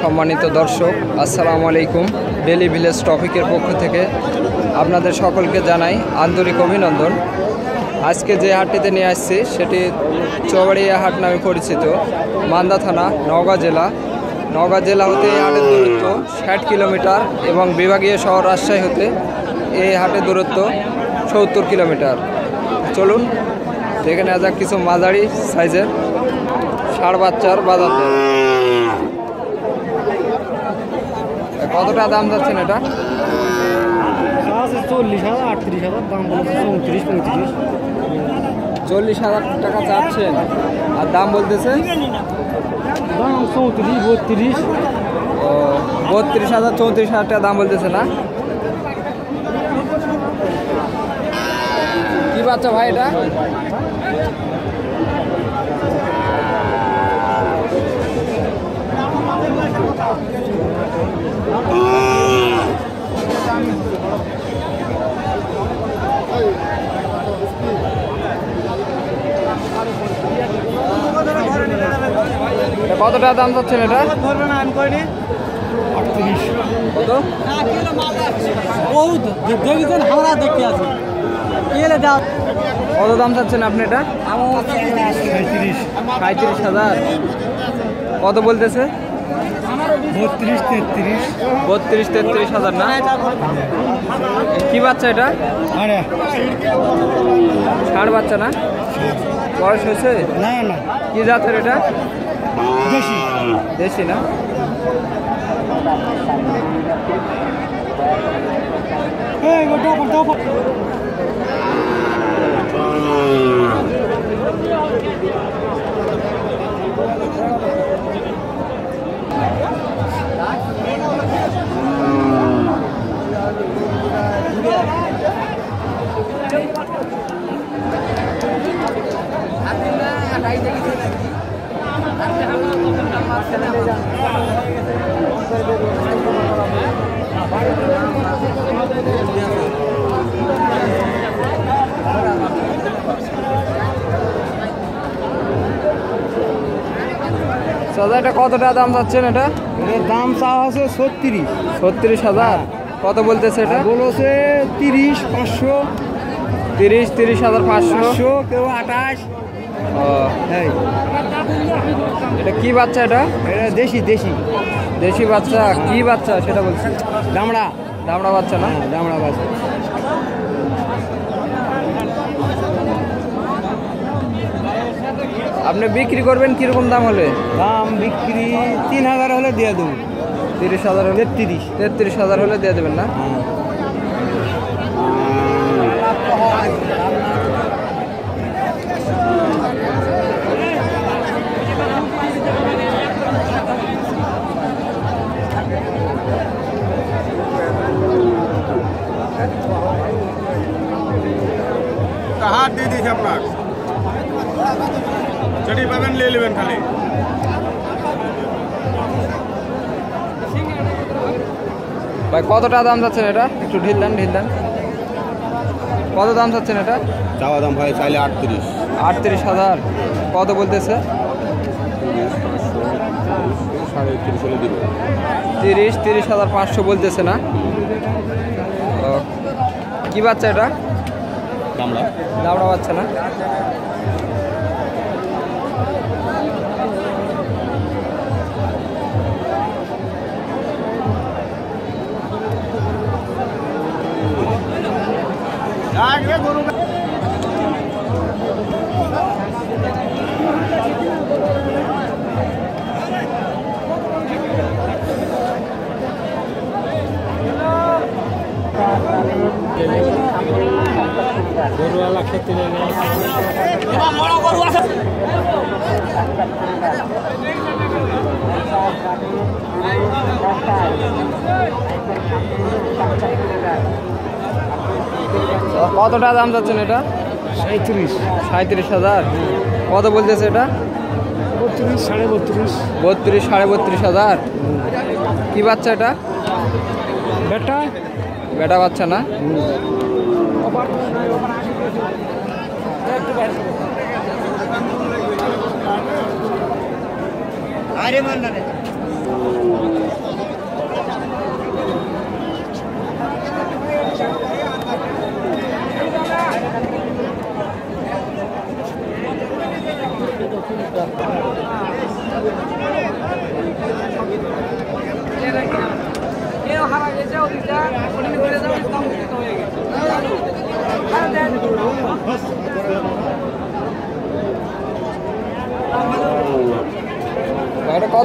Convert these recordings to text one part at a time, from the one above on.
সম্মানিত দর্শক, আসসালামু আলাইকুম। ডেলি ভিলেজ টপিকের পক্ষ থেকে আপনাদের সকলকে জানাই আন্তরিক অভিনন্দন। আজকে যে হাটটিতে নিয়ে আসছি, সেটি চৌবাড়িয়া হাট নামে পরিচিত, মান্দা থানা, নওগাঁ জেলা। নওগাঁ জেলা হতে এই হাটের দূরত্ব ষাট কিলোমিটার এবং বিভাগীয় শহর রাজশাহী হতে এই হাটের দূরত্ব সত্তর কিলোমিটার। চলুন, দেখে নেওয়া যাক কিছু মাঝারি সাইজের ষাড় বাচ্চার বাজার কতটা দাম যাচ্ছেন এটা? চল্লিশ হাজার আটত্রিশ হাজার দাম চৌত্রিশ পঁয়ত্রিশ। চল্লিশ হাজার টাকা চাচ্ছেন। আর দাম বলতেছে? দাম চৌত্রিশ বত্রিশ। ও বত্রিশ হাজার চৌত্রিশ হাজার টাকা দাম বলতেছে না? কি বাচ্চা ভাই এটা? কত টাকা দাম চাচ্ছেন এটা? আটত্রিশ। কত? বহুত। দেখেছেন? আমরা দেখতে আছি। এলে দাম কত দাম চাচ্ছেন আপনি এটা? সাঁত্রিশ পঁয়ত্রিশ হাজার। কত বলতেছে? বত্রিশ তেত্রিশ। বত্রিশ তেত্রিশ হাজার না? কি বাচ্চা এটা? আরে। ষাট বাচ্চা না? বয়স হয়েছে? না না। কি জাতের এটা? বেশি দেশি না এই গোটা গোটা দাদা এটা কত টাকা দাম চাচ্ছেন এটা? দাম চাওয়া আছে ছত্রিশ। ছত্রিশ হাজার। কত বলতেছে এটা? বলেছে তিরিশ পাঁচশো। তিরিশ তিরিশ হাজার পাঁচশো। কেউ আঠাশ। এটা কি বাচ্চা এটা? এটা দেশি দেশি। দেশি বাচ্চা কি বাচ্চা সেটা বলছি। দামড়া। দামড়া বাচ্চা না? হ্যাঁ দামড়া বাস আপনি বিক্রি করবেন কীরকম দাম হলে? দাম বিক্রি তিন হাজার হলে দিয়ে দেবো। তিরিশ হাজার হলে? তিরিশ তেত্রিশ হাজার হলে দিয়ে দেবেন না? হ্যাঁ। হাত দিয়ে দিয়েছি আপনার। যেটি পাবেন নিয়ে নেবেন খালি। ভাই কত টাকা দাম চাচ্ছেন এটা? একটু ঢিল দেন ঢিল দেন। কত দাম চাচ্ছেন এটা? চাওয়া দাম ভাই চাইলে আটত্রিশ। আটত্রিশ হাজার। কত বলতেছে? তিরিশ তিরিশ হাজার পাঁচশো বলতেছে না? ও, কি বাচ্চা এটা? দামড়া। দামড়া বাচ্চা না? ক্ষেত্রে কত টাকা দাম চাচ্ছেন এটা? সাঁত্রিশ সাঁত্রিশ হাজার। কত বলতেছে এটা? বত্রিশ সাড়ে বত্রিশ। বত্রিশ সাড়ে বত্রিশ হাজার। কি বাচ্চা এটা? বেটা? বেটা বাচ্চা না? আরে মান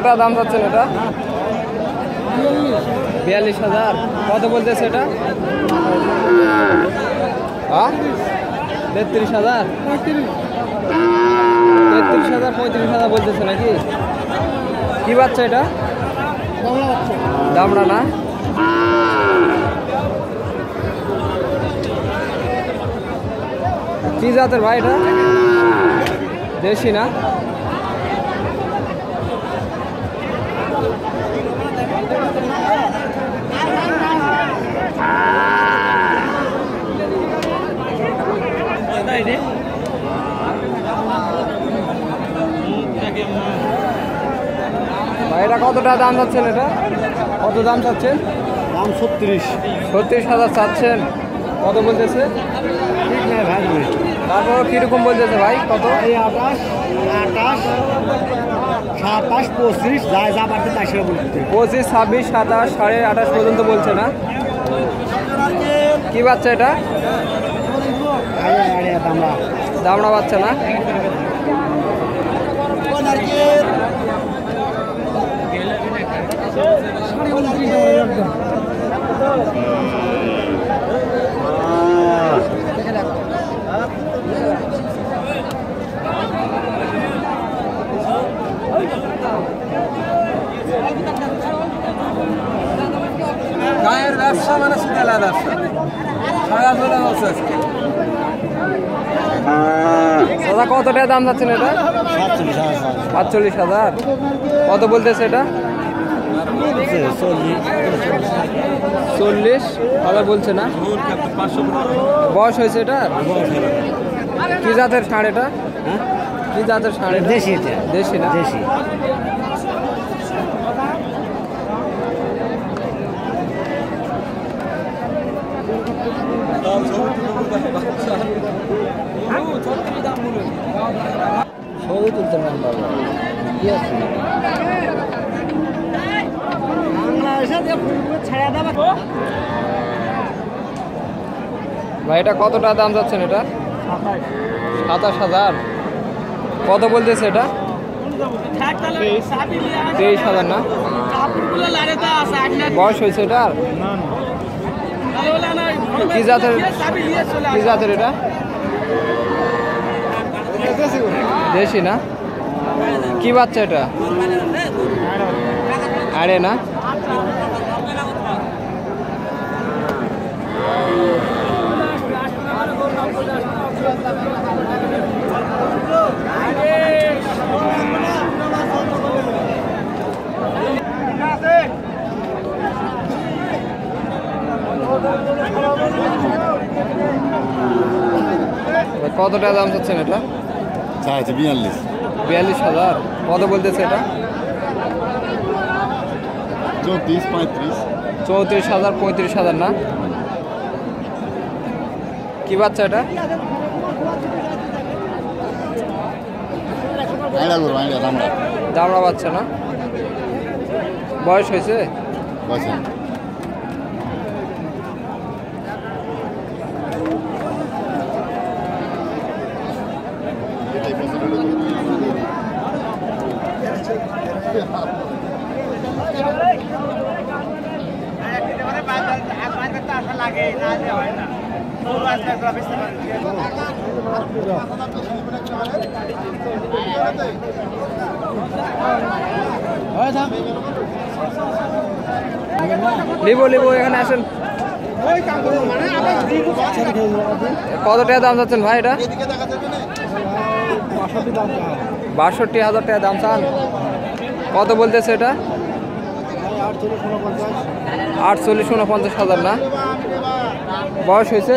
এটা দাম চাচ্ছেন এটা? বিয়াল্লিশ হাজার। কত বলতেছে এটা? হ্যাঁ? তেত্রিশ হাজার। তেত্রিশ হাজার পঁয়ত্রিশ হাজার বলতেছে নাকি? কি বাচ্চা এটা? দামড়া না। কি জাতের ভাই এটা? দেশি না? এটা কতটা দাম চাচ্ছেন এটা? কত দাম চাচ্ছেন? দাম ছত্রিশ। ছত্রিশ হাজার চাচ্ছেন। কত বলতেছে? ঠিক নাই ভাই। তারপর কীরকম বলতেছে ভাই? কত? এই আঠাশ আঠাশ সাতাশ পঁচিশ যায় যা পারতে তাই সেটা বলতে পঁচিশ ছাব্বিশ সাতাশ সাড়ে আঠাশ পর্যন্ত বলছে না? কি বাচ্চা এটা? দামড়া বাচ্চা না? গায়ের ব্যবসা মানে সুদেলা ব্যবসা। সারা চলে দাদা কত টাকা দাম যাচ্ছেন এটা? সাতচল্লিশ হাজার। কত বলতেছে এটা? চল্লিশ হাজার বলছে না। বয়স হয়েছে এটা? কি জাতের ষাঁড় এটা? কি জাতের ষাঁড় দেশি এটা। দেশি না? দেশি। ছবি তুলতে পারেন বাবা। কি আছে ছাড়া দেবে ভাই, এটা কতটা দাম যাচ্ছেন এটা? সাতাশ হাজার। কত বলতেছে এটা? তেইশ হাজার না? বয়স হয়েছে এটার? কি জাতের কি জাতের এটা? দেশি না? কি বাচ্চা এটা? আরে না? কত টাকা দাম চাচ্ছেন এটা? চাইছে বিয়াল্লিশ। বিয়াল্লিশ হাজার। কত বলতেছে এটা? চৌত্রিশ পঁয়ত্রিশ। চৌত্রিশ হাজার পঁয়ত্রিশ হাজার না? কি বাচ্চা এটা? আইডা করব আইডা দামড়া দামড়া বাচ্চা না? বয়স হয়েছে? বসেন লিবো লিবো এখানে আসেন। কত টাকা দাম চাচ্ছেন ভাই এটা? বাষট্টি হাজার টাকা দাম চান। কত বলতেছে এটা? আটচল্লিশ উনপঞ্চাশ হাজার না? বয়স হয়েছে?